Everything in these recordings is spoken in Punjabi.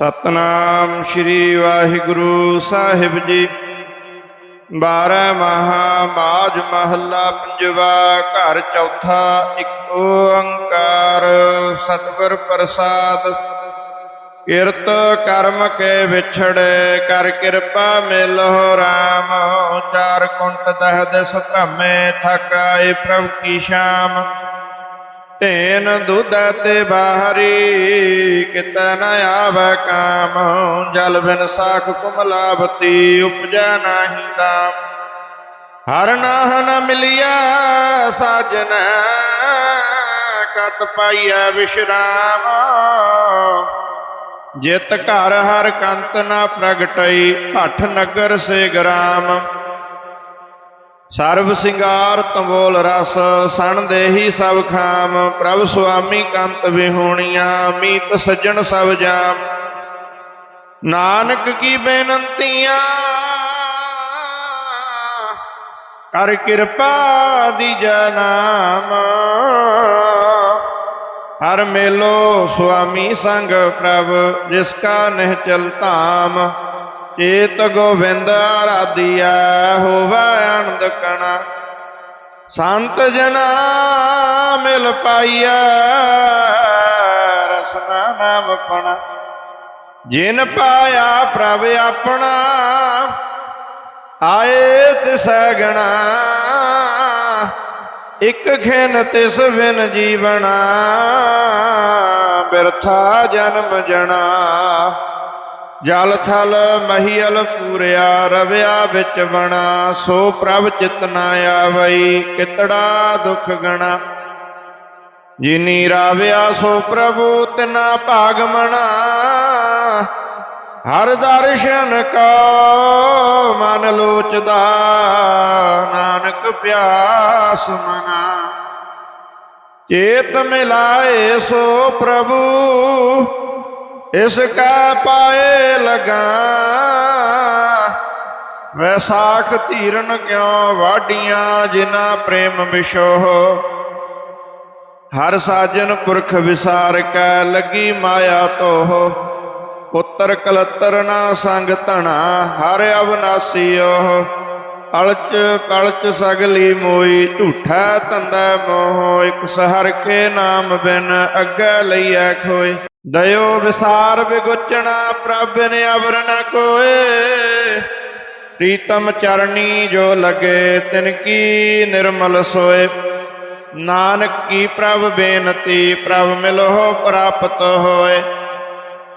ਸਤਨਾਮ ਸ੍ਰੀ ਵਾਹਿਗੁਰੂ ਸਾਹਿਬ ਜੀ। ਬਾਰਹ ਮਹਾ ਬਾਜ ਮਹੱਲਾ ਪੰਜਵਾ, ਘਰ ਚੌਥਾ, ਇੱਕ ਓੰਕਾਰ, ਸਤਿਗੁਰ ਪ੍ਰਸਾਦ। ਕਿਰਤ ਕਰਮ ਕੇ ਵਿਛੜੇ, ਕਰ ਕਿਰਪਾ ਮਿਲੋ ਰਾਮ। ਚਾਰ ਕੁੰਟ ਦਹ ਦਿਸ ਭ੍ਰਮੇ ਥਕ ਪ੍ਰਭ ਕੀ ਸ਼ਾਮ। ਤੇਨ ਦੁੱਧ ਤੇ ਬਾਹਰੀ ਕਿਤੈ ਨ ਆਵੈ ਕਾਮ, ਜਲ ਬਿਨ ਸਾਖ ਕੁਮਲਾਵਤੀ ਉਪਜੈ ਨਾਹੀ ਦਾਮ। ਹਰ ਨਾਹ ਨ ਮਿਲਿਆ ਸਾਜਨ, ਕਤ ਪਾਈਐ ਵਿਸ਼ਰਾਮ। ਜਿਤ ਘਰ ਹਰ ਕੰਤ ਨਾ ਪ੍ਰਗਟਈ ਭਠ ਨਗਰ ਸੇ ਗ੍ਰਾਮ। ਸਰਬ ਸਿੰਗਾਰ ਤੰਬੋਲ ਰਸ, ਸਣ ਦੇਹੀ ਸਭ ਖਾਮ, ਪ੍ਰਭ ਸੁਆਮੀ ਕੰਤ ਵਿਹੂਣੀਆਂ, ਮੀਤ ਸੱਜਣ ਸਭ ਜਾਮ। ਨਾਨਕ ਕੀ ਬੇਨੰਤੀਆਂ, ਕਰ ਕਿਰਪਾ ਦੀ ਜਨਾਮ ਹਰ ਮੇਲੋ ਸੁਆਮੀ ਸੰਗ ਪ੍ਰਭ, ਜਿਸ ਕਾ ਨਹਿ ਚਲ ਧਾਮ। ਚੇਤ ਗੋਵਿੰਦ ਆਰਾਧਿਆ ਹੋਵੇ ਅਨੰਦ ਕਣਾ। ਸੰਤ ਜਨਾ ਮਿਲ ਪਾਈਐ, ਰਸਨਾ ਨਾਮ ਪਣਾ। ਜਿਨ ਪਾਇਆ ਪ੍ਰਭ ਆਪਣਾ, ਆਏ ਤਿਸੈ ਗਣਾ। ਇਕ ਖਿਨ ਤਿਸ ਬਿਨ ਜੀਵਣਾ, ਬਿਰਥਾ ਜਨਮ ਜਣਾ। ਜਲ ਥਲ ਮਹੀਲ ਪੂਰਿਆ, ਰਵਿਆ ਵਿੱਚ ਬਣਾ ਸੋ ਪ੍ਰਭ ਚਿਤ ਨਾ ਆਵਈ, ਕਿਤੜਾ ਦੁਖ ਗਣਾ। ਜਿਨੀ ਰਾਵਿਆ, ਸੋ ਪ੍ਰਭੂ ਤਿਨਾ ਭਾਗ ਮਣਾ। ਹਰ ਦਰਸ਼ਨ ਕੋ ਮਨ ਲੋਚਦਾ, ਨਾਨਕ ਪਿਆਸ ਮਨਾ। ਚੇਤ ਮਿਲਾਏ ਸੋ ਪ੍ਰਭੂ ਇਸ ਕਾ ਪਾਏ ਲਗਾ, ਵੈਸਾਖ ਧੀਰਨ ਕਿਉ ਵਾਡੀਆਂ ਜਿਨਾ ਪ੍ਰੇਮ ਵਿਸ਼ੋਹ ਹਰ ਸਾਜਨ ਪੁਰਖ ਵਿਸਾਰ ਕੈ ਲੱਗੀ ਮਾਇਆ ਤੋਹ, ਪੁੱਤਰ ਕਲਤਰ ਨਾ ਸੰਗ ਧਣਾ, ਹਰ ਅਵਨਾਸੀ ਅਲਚ ਪਲਚ ਸਗਲੀ ਮੋਈ, ਝੂਠਾ ਤੰਦਾ ਮੋਹ, ਇਕ ਸਹਰ ਕੇ ਨਾਮ ਬਿਨ ਅੱਗੇ ਲਈਐ ਖੋਏ। ਦਇਓ ਵਿਸਾਰ ਵਿਗੁਚਣਾ, ਪ੍ਰਭ ਨੇ ਅਵਰ ਨ ਕੋਏ। ਪ੍ਰੀਤਮ ਚਰਣੀ ਜੋ ਲਗੇ, ਤਿਨ ਕੀ ਨਿਰਮਲ ਸੋਏ। ਨਾਨਕ ਕੀ ਪ੍ਰਭ ਬੇਨਤੀ, ਪ੍ਰਭ ਮਿਲੋ ਪ੍ਰਾਪਤ ਹੋਏ।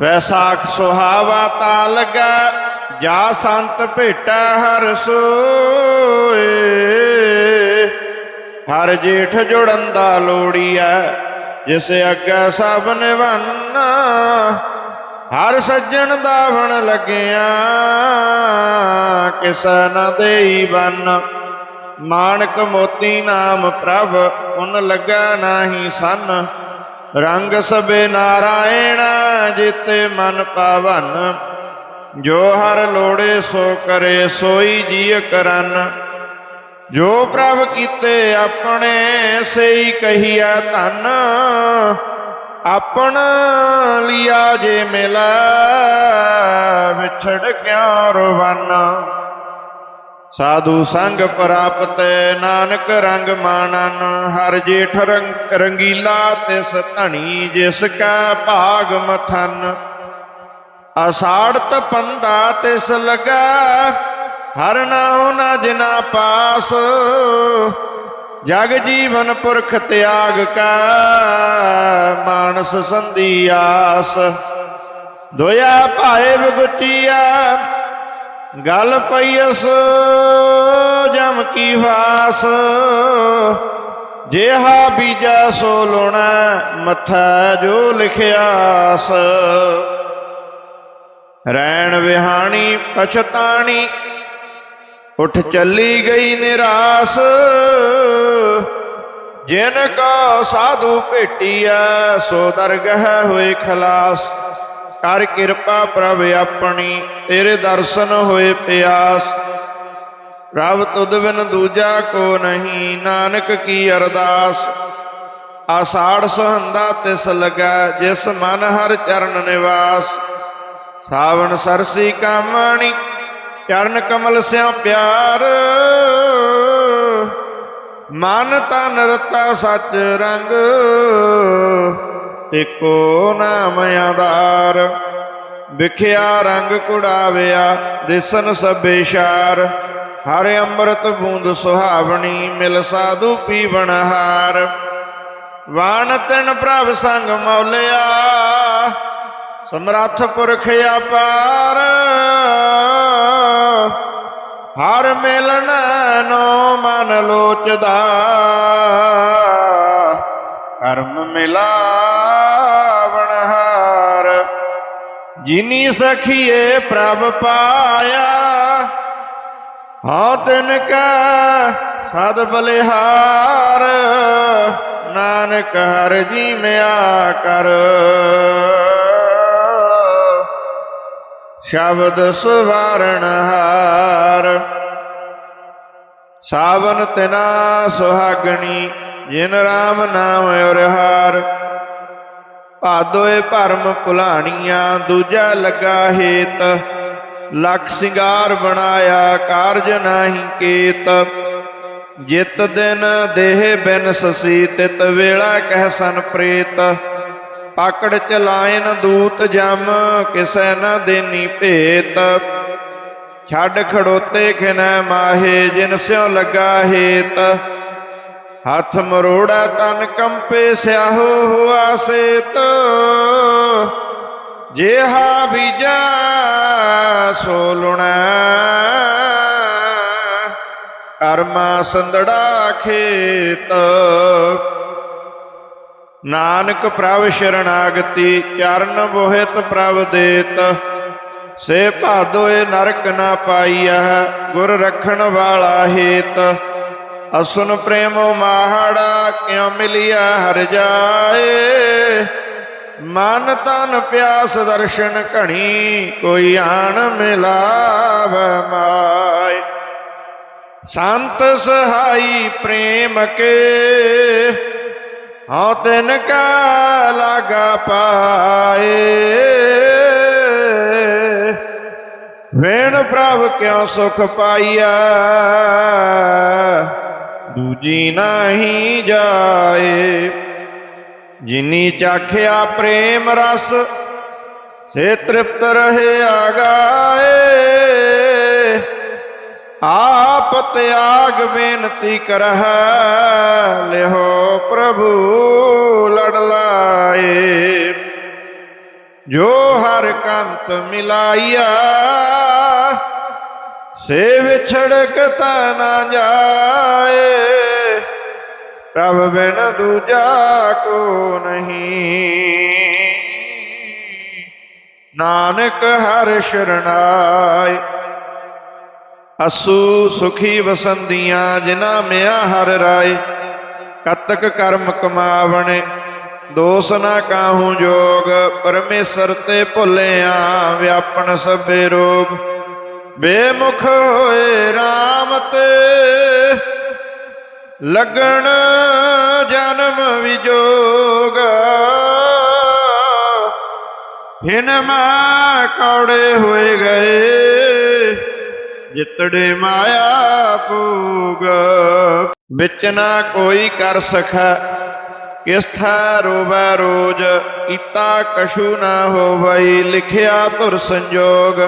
ਵੈਸਾਖ ਸੁਹਾਵਾ ਤਾ ਲਗਾ, ਜਾ ਸੰਤ ਭੇਟਾ ਹਰ ਸੋਏ। ਹਰ ਜੇਠ ਜੁੜੰਦਾ ਲੋੜੀਐ। ਜਿਸ ਅੱਗੇ ਸਭ ਨਿਵੰਨ, ਹਰ ਸੱਜਣ ਦਾਵਣ ਲੱਗਿਆ, ਕਿਸ ਨ ਦੇਈ ਬੰਨ। ਮਾਨਕ ਮੋਤੀ ਨਾਮ ਪ੍ਰਭ ਉਨ ਲੱਗਾ ਨਾਹੀ ਸੰਨ। ਰੰਗ ਸਬੇ ਨਾਰਾਇਣ, ਜਿਤੇ ਮਨ ਪਾਵਨ। ਜੋ ਹਰ ਲੋੜੇ ਸੋ ਕਰੇ, ਸੋਈ ਜੀਅ ਕਰਨ। ਜੋ ਪ੍ਰਭ ਕੀਤੇ ਆਪਣੇ ਸਈ ਕਹੀਆ ਧਨ। ਆਪਣ ਲਿਆ ਜੇ ਮਿਲਾ, ਵਿਛੜ ਕਿਉ ਰਵਨ? ਸਾਧੂ ਸੰਗ ਪ੍ਰਾਪਤ ਨਾਨਕ ਰੰਗ ਮਾਨਨ, ਹਰ ਜੇਠ ਰੰਗ ਰੰਗੀਲਾ ਤਿਸ ਧਣੀ, ਜਿਸ ਕਾ ਭਾਗ ਮਥਨ। ਅਸਾੜਤ ਪੰਦਾ ਤਿਸ ਲਗਾ ਹਰ ਨਾਉ ਨਾ ਜਿਨਾ ਪਾਸ, ਜਗ ਜੀਵਨ ਪੁਰਖ ਤਿਆਗ ਕਾ, ਮਾਨਸ ਸੰਧੀ ਆਸ। ਦੋਇਆ ਭਾਏ ਵਿਗੁਟੀਆ, ਗੱਲ ਪਈਸ ਜਮ ਕੀ ਵਾਸ। ਜਿਹਾ ਬੀਜਾ ਸੋ ਲੋਣਾ, ਮੱਥਾ ਜੋ ਲਿਖਿਆਸ। ਰੈਣ ਵਿਹਾਣੀ, ਪਛਤਾਣੀ ਉਠ ਚੱਲੀ ਗਈ ਨਿਰਾਸ। ਜਿਨ ਕੋ ਸਾਧੂ ਭੇਟੀਐ, ਸੋ ਦਰਗਹ ਹੋਏ ਖਲਾਸ। ਕਰ ਕਿਰਪਾ ਪ੍ਰਭ ਆਪਣੀ, ਤੇਰੇ ਦਰਸ਼ਨ ਹੋਏ ਪਿਆਸ। ਪ੍ਰਭ ਤੁਧ ਬਿਨ ਦੂਜਾ ਕੋ ਨਹੀਂ, ਨਾਨਕ ਕੀ ਅਰਦਾਸ। ਆਸਾੜ ਸੁਹੰਦਾ ਤਿਸ ਲਗਾ, ਜਿਸ ਮਨ ਹਰ ਚਰਨ ਨਿਵਾਸ। ਸਾਵਣ ਸਰਸੀ ਕਾਮਣੀ ਚਰਨ ਕਮਲ ਸਿਆ ਪਿਆਰ। ਮਨ ਤਨ ਰਤਾ ਸੱਚ ਰੰਗ। ਇਕੋ ਨਾਮ ਆਧਾਰ। ਵਿਖਿਆ ਰੰਗ ਕੁੜਾਵਿਆ, ਦਿਸਨ ਸਭੇ ਸ਼ਾਰ। ਹਰ ਅੰਮ੍ਰਿਤ ਬੂੰਦ ਸੁਹਾਵਣੀ, ਮਿਲ ਸਾਧੂ ਪੀਵਣ ਹਾਰ। ਵਾਣ ਤਿਨ ਪ੍ਰਭ ਸੰਗ ਮੌਲਿਆ, ਸਮਰੱਥ ਪੁਰਖ ਅਪਾਰ। ਹਰ ਮਿਲਣ ਨੋ ਮਨ ਲੋਚਦਾ। ਕਰਮ ਮਿਲਾਵਣ ਹਾਰ। ਜਿਨੀ ਸਖੀਏ ਪ੍ਰਭ ਪਾਇਆ ਹਾਂ ਤਿਨ ਕਾ ਸਦ ਬਲਿਹਾਰ। ਨਾਨਕ ਹਰ ਜੀ ਮਿਆ ਕਰ। ਸ਼ਬਦ ਸੁਵਾਰਣ ਹਾਰ। ਸਾਵਨ ਤਿਨਾ ਸੁਹਾਗਣੀ, ਜਿਨ ਰਾਮ ਨਾਮ ਉਰਹਾਰ। ਭਾਦੋਏ ਭਰਮ ਭੁਲਾਣੀਆਂ, ਦੂਜਾ ਲੱਗਾ ਹੇਤ। ਲਖ ਸਿੰਗਾਰ ਬਣਾਇਆ ਕਾਰਜ ਨਾਹੀ ਕੇਤ। ਜਿਤ ਦਿਨ ਦੇਹ ਬਿਨ ਸਸੀ ਤਿਤ ਵੇਲਾ ਕਹਿ ਸਨ ਪ੍ਰੇਤ। ਪਾਕੜ ਚਲਾਇਨ ਦੂਤ ਜਮ, ਕਿਸੈ ਨ ਦੇਨੀ ਭੇਤ। ਛੱਡ ਖੜੋਤੇ ਖਿਨੈ ਮਾਹੇ, ਜਿਨ ਸਿਉ ਲੱਗਾ ਹੇਤ। ਹੱਥ ਮਰੋੜਾ ਤਨ ਕੰਪੇ ਸਿਆਹੋ ਹੁਆ ਸੇਤ। ਜੇਹਾ ਬੀਜਾ, ਸੋ ਲੁਣਾ। ਕਰਮਾ ਸੰਦੜਾ ਖੇਤ। ਨਾਨਕ ਪ੍ਰਭ ਸ਼ਰਣਾਗਤੀ, ਚਰਨ ਬੋਹਿਤ ਪ੍ਰਭ ਦੇਤ। ਸੇ ਭਾਦੋਏ ਨਰਕ ਨਾ ਪਾਈਐ ਗੁਰ ਰਖਣ ਵਾਲਾ ਹੇਤ। ਅਸੁਨ ਪ੍ਰੇਮੋ ਮਾਹੜਾ ਕਿਉ ਮਿਲਿਆ ਹਰ ਜਾਏ। ਮਨ ਤਨ ਪਿਆਸ ਦਰਸ਼ਨ ਘਣੀ, ਕੋਈ ਆਣ ਮਿਲਾਵ ਮਾਏ। ਸੰਤ ਸਹਾਈ ਪ੍ਰੇਮ ਕੇ ਹਉ ਤਿਨ ਕਾ ਲਾਗਾ ਪਾਏ। ਵੇਣ ਪ੍ਰਭ ਕਿਉ ਸੁਖ ਪਾਈਆ ਦੂਜੀ ਨਹੀਂ ਜਾਏ। ਜਿਨੀ ਚਾਖਿਆ ਪ੍ਰੇਮ ਰਸ, ਸੇ ਤ੍ਰਿਪਤ ਰਹੇ ਆਗਾਏ। ਆਪ ਤਿਆਗ ਬੇਨਤੀ ਕਰਹਿ, ਲਿਹੋ ਪ੍ਰਭੂ ਲੜ ਲਾਏ। ਜੋ ਹਰ ਕੰਤ ਮਿਲਾਈਆ ਸੇ ਵਿਛੜਕ ਤਾ ਨਾ ਜਾਏ। ਪ੍ਰਭ ਬਿਨ ਦੂਜਾ ਕੋ ਨਹੀਂ। ਨਾਨਕ ਹਰ ਸ਼ਰਣਾਏ ਅਸੂ ਸੁਖੀ ਵਸੰਦੀਆਂ ਜਿਨਾ ਮਿਆ ਹਰ ਰਾਏ। ਕਤਕ ਕਰਮ ਕਮਾਵਣੇ, ਦੋਸ ਨਾ ਕਾਹੂ ਜੋਗ। ਪਰਮੇਸ਼ਰ ਤੇ ਭੁੱਲਿਆ ਵਿਆਪਣ ਸਭੇ ਰੋਗ। ਬੇਮੁਖ ਹੋਏ RAM ਤੇ ਲਗਣ ਜਨਮ ਵਿਜੋਗ। ਹਿਨ ਮਾ ਕੌੜੇ ਹੋਏ ਗਏ। ਜਿਤੜੇ ਮਾਇਆ ਭੂਗ। ਵਿੱਚ ਨਾ ਕੋਈ ਕਰ ਸਖੈ ਕਿਸ ਥੈ ਰੋਵੈ ਰੋਜ, ਕੀਤਾ ਕਛੂ ਨਾ ਹੋਵਈ ਲਿਖਿਆ ਧੁਰ ਸੰਜੋਗ।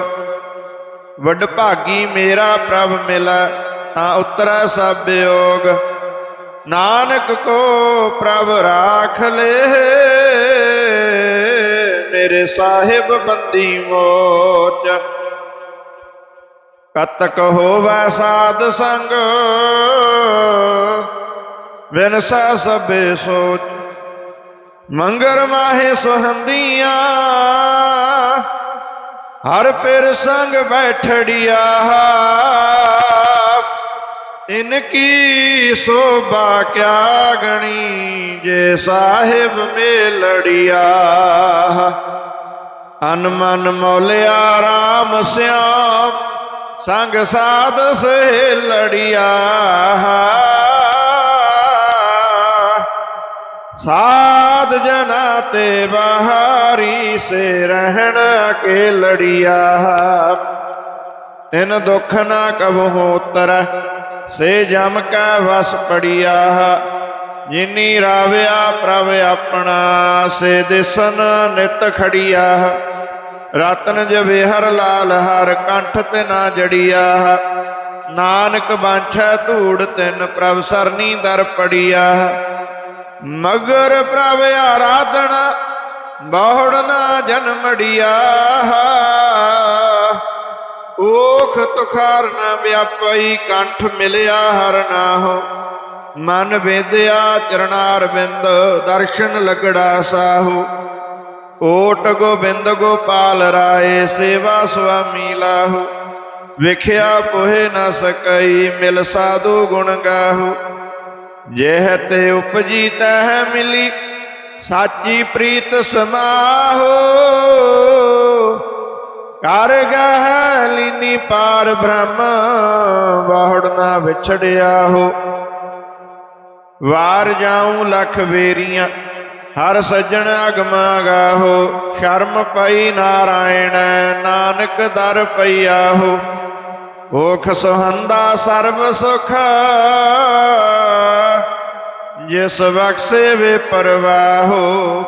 ਵੱਡ ਭਾਗੀ ਮੇਰਾ ਪ੍ਰਭ ਮਿਲੈ, ਤਾਂ ਉਤਰੈ ਸਭ ਬਿਯੋਗ ਨਾਨਕ ਕੋ ਪ੍ਰਭ ਰਾਖ ਲੇ, ਮੇਰੇ ਸਾਹਿਬ ਬੰਦੀ ਮੋਚ। ਕਤਕ ਹੋਵੈ ਸਾਧ ਸੰਗ ਵਿਨਸਾ ਸਭੇ ਸੋਚ। ਮੰਗਰ ਮਾਹੇ ਸੁਹੰਦੀਆਂ, ਹਰ ਪਿਰ ਸੰਗ ਬੈਠੜਿਆ। ਇਨ ਕੀ ਸੋਭਾ ਕਿਆ ਗਣੀ, ਜੇ ਸਾਹਿਬ ਮੇਲੜਿਆ। ਅਨ ਮਨ ਮੌਲਿਆ RAM ਸਿਆਮ ਸੰਗ ਸਾਧ ਸੇ ਸਹੇਲੜਿਆ ਸਾਧ ਜਨਾ ਤੇ ਬਹਾਰੀ ਸੇ ਰਹਿਣ ਕੇ ਲੜੀਆ। ਤਿਨ ਦੁਖ ਨਾ ਕਬਹੁ ਉਤਰ ਸੇ ਜਮ ਕੈ ਵਸ ਪੜੀਆ। ਜਿਨੀ ਰਾਵਿਆ ਪ੍ਰਭ ਆਪਣਾ, ਸੇ ਦਿਸਨ ਨਿਤ ਖੜੀਆ। ਰਤਨ ਜਵੇ ਹਰ ਲਾਲ ਹਰ ਕੰਠ ਤੇ ਨਾ ਜੜੀਆ। ਨਾਨਕ ਬਾਂਛੈ ਧੂੜ ਤਿਨ ਪ੍ਰਭ ਸਰਨੀ ਦਰ ਪੜੀਆ। ਮਗਰ ਪ੍ਰਭ ਆਰਾਧਨਾ ਬਹੁੜ ਨਾ ਜਨਮੜੀਆ ਓਖ ਤੁਖਾਰ ਨਾ ਵਿਆਪਈ ਕੰਠ ਮਿਲਿਆ ਹਰ ਨਾਹੋ। ਮਨ ਵੇਦਿਆ ਚਰਨਾਰ ਬਿੰਦ ਦਰਸ਼ਨ ਲਗੜਾ ਸਾਹੂ। ਓਟ ਗੋਬਿੰਦ ਗੋਪਾਲ ਰਾਏ ਸੇਵਾ ਸੁਆਮੀ ਲਾਹੂ। ਵਿਖਿਆ ਪੋਹੇ ਨਾ ਸਕਈ ਮਿਲ ਸਾਧੂ ਗੁਣ ਗਾਹੂ। ਜਹ ਤੇ ਉਪਜੀ ਤਹ ਮਿਲੀ, ਸਾਚੀ ਪ੍ਰੀਤ ਸਮਾਹੋ। ਕਰ ਗਹਿ ਲੀਨੀ ਪਾਰ ਬ੍ਰਹਮ ਬਾਹੜ ਨਾ ਵਿਛੜਿਆ ਹੋ ਵਾਰ ਜਾਉ ਲਖ ਵੇਰੀਆਂ ਹਰ ਸੱਜਣ ਅਗਮਾ ਗਾਹੋ ਸ਼ਰਮ ਪਈ ਨਾਰਾਇਣ, ਨਾਨਕ ਦਰ ਪਈਆ ਹੋ ਓਖ ਸੁਹੰਦਾ ਸਰਬ ਸੁਖ, ਜਿਸ ਬਖਸੇ ਵੇ ਪਰਵਾਹੋ।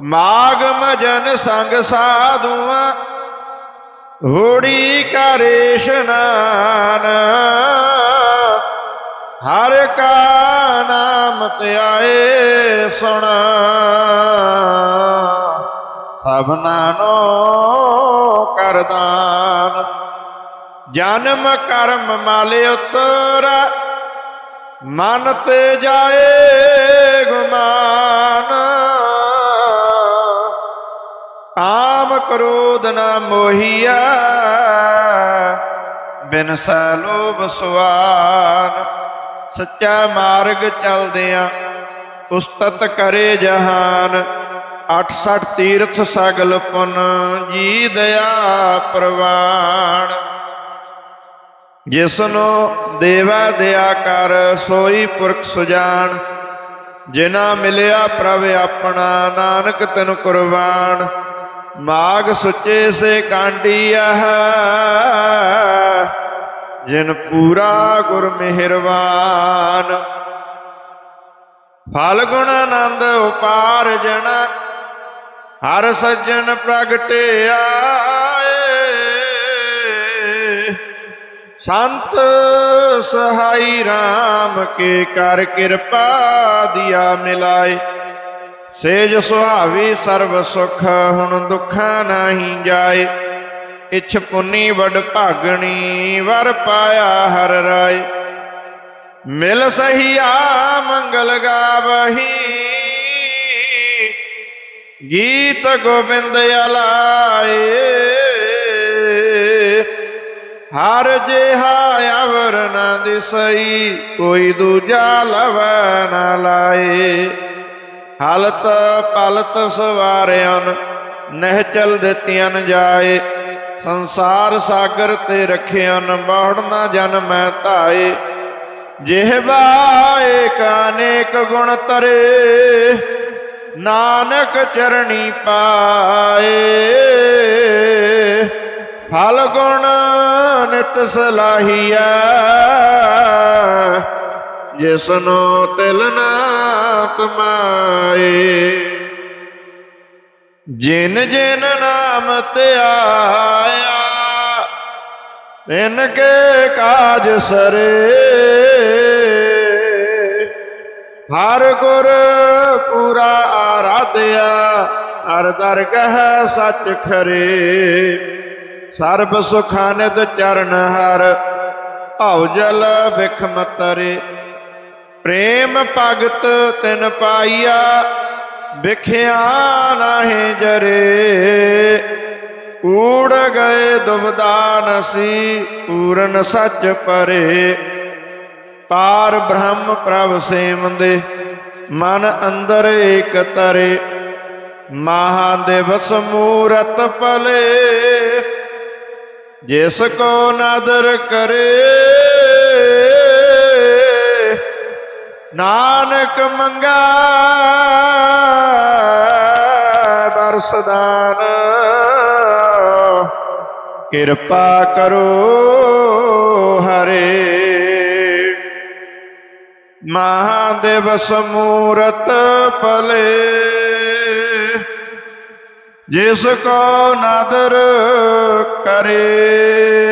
ਮਾਗ ਮਜਨ ਸੰਗ ਸਾਧੂਆਂ, ਹੋੜੀ ਕਰੇ ਇਸ਼ਨਾਨ ਹਰ ਕਾ ਨਾਮ ਧਿਆਏ ਸੁਣ। ਸਭਨਾ ਨੋ ਕਰਦਾਨ ਜਨਮ ਕਰਮ ਮਾਲੇ ਉਤਰ। ਮਨ ਤੇ ਜਾਏ ਗੁਮਾਨ। ਕਾਮ ਕ੍ਰੋਧ ਨਾ ਮੋਹੀਆ ਬਿਨ ਸਲੋਭ ਸੁਆਨ। ਸੱਚਾ ਮਾਰਗ ਚਲਦਿਆਂ ਉਸਤਤ ਕਰੇ ਜਹਾਨ। 68 ਤੀਰਥ ਸਗਲ ਪੁਨ ਜੀ ਦਇਆ ਪ੍ਰਵਾਨ। ਜਿਸਨੋ ਦੇਵਾ ਦਇਆ ਕਰ, ਸੋਈ ਪੁਰਖ ਸੁਜਾਨ। ਜਿਨਾ ਮਿਲਿਆ ਪ੍ਰਭ ਆਪਣਾ, ਨਾਨਕ ਤਨ ਕੁਰਬਾਨ। ਮਾਗ ਸੁੱਚੇ ਸੇ ਕਾਂਡੀ ਆਹ ਜਿਨ ਪੂਰਾ ਗੁਰ ਮਿਹਰਵਾਨ। ਫਲ ਗੁਣ ਆਨੰਦ ਉਪਾਰ ਜਣਾ ਹਰ ਸੱਜਣ ਪ੍ਰਗਟਿਆ ਸੰਤ ਸਹਾਈ RAM ਕੇ ਕਰ ਕਿਰਪਾ ਦਿਆ ਮਿਲਾਏ। ਸੇਜ ਸੁਹਾਵੀ ਸਰਬ ਸੁਖ, ਹੁਣ ਦੁੱਖਾਂ ਨਹੀਂ ਜਾਏ। ਇਛ ਪੁੰਨੀ ਵਡ ਭਾਗਣੀ, ਵਰ ਪਾਇਆ ਹਰ ਰਾਏ। ਮਿਲ ਸਹੀਆ ਮੰਗਲ ਗਾਵਹੀ। ਗੀਤ ਗੋਬਿੰਦ ਅਲਾਏ। ਹਰ ਜਿਹਾ ਅਵਰ ਨਾ ਦਿਸਈ, ਕੋਈ ਦੂਜਾ ਲਵ ਨਾ ਲਾਏ। ਹਲਤ ਪਲਤ ਸਵਾਰਿਆਨ ਨਹਿ ਚਲ ਦਿੱਤੀਆਂ ਜਾਏ। ਸੰਸਾਰ ਸਾਗਰ ਤੇ ਰਖਿਆਨ ਬਹੁੜ ਨਾ ਜਨਮੈ ਧਾਏ। ਜਿਹਵਾ ਏਕ ਅਨੇਕ ਗੁਣ ਤਰੇ ਨਾਨਕ ਚਰਣੀ ਪਾਏ। ਫਲ ਗੁਣ ਨਿਤ ਸਲਾਹੀਆ ਜਿਸਨੋ ਤਿਲ ਨਾ ਤਮਾਏ ਜਿਨ ਜਿਨ ਨਾਮ ਧਿਆਇਆ ਤਿਨ ਕੇ ਕਾਜ ਸਰੇ। ਹਰ ਗੁਰ ਪੂਰਾ ਆਰਾਧਿਆ, ਹਰ ਦਰ ਦਰਗਹ ਸੱਚ ਖਰੇ। ਸਰਬ ਸੁਖਾਨਿਦ ਚਰਨ ਹਰ, ਭਉ ਜਲ ਬਿਖਮ ਪ੍ਰੇਮ ਭਗਤ ਤਿਨ ਪਾਈਆ ਵਿਖਿਆ ਨਾਹੀਂ ਜਰੇ। ਊੜ ਗਏ ਦੁਬਦਾ ਨਸੀ, ਪੂਰਨ ਸੱਚ ਪਰੇ। ਪਾਰ ਬ੍ਰਹਮ ਪ੍ਰਭ ਸੇਵੰਦੇ, ਮਨ ਅੰਦਰ ਏਕ ਤਰੇ। ਮਹਾਦੇਵ ਸਮੂਰਤ ਪਲੇ ਜਿਸ ਕੋ ਨਾਦਰ ਕਰੇ। ਨਾਨਕ ਮੰਗਾ ਦਰਸਦਾਨ ਕਿਰਪਾ ਕਰੋ ਹਰੇ। ਮਹਾਦੇਵ ਸਮੂਰਤ ਭਲੇ। ਜਿਸ ਕੋ ਨਾਦਰ ਕਰੇ।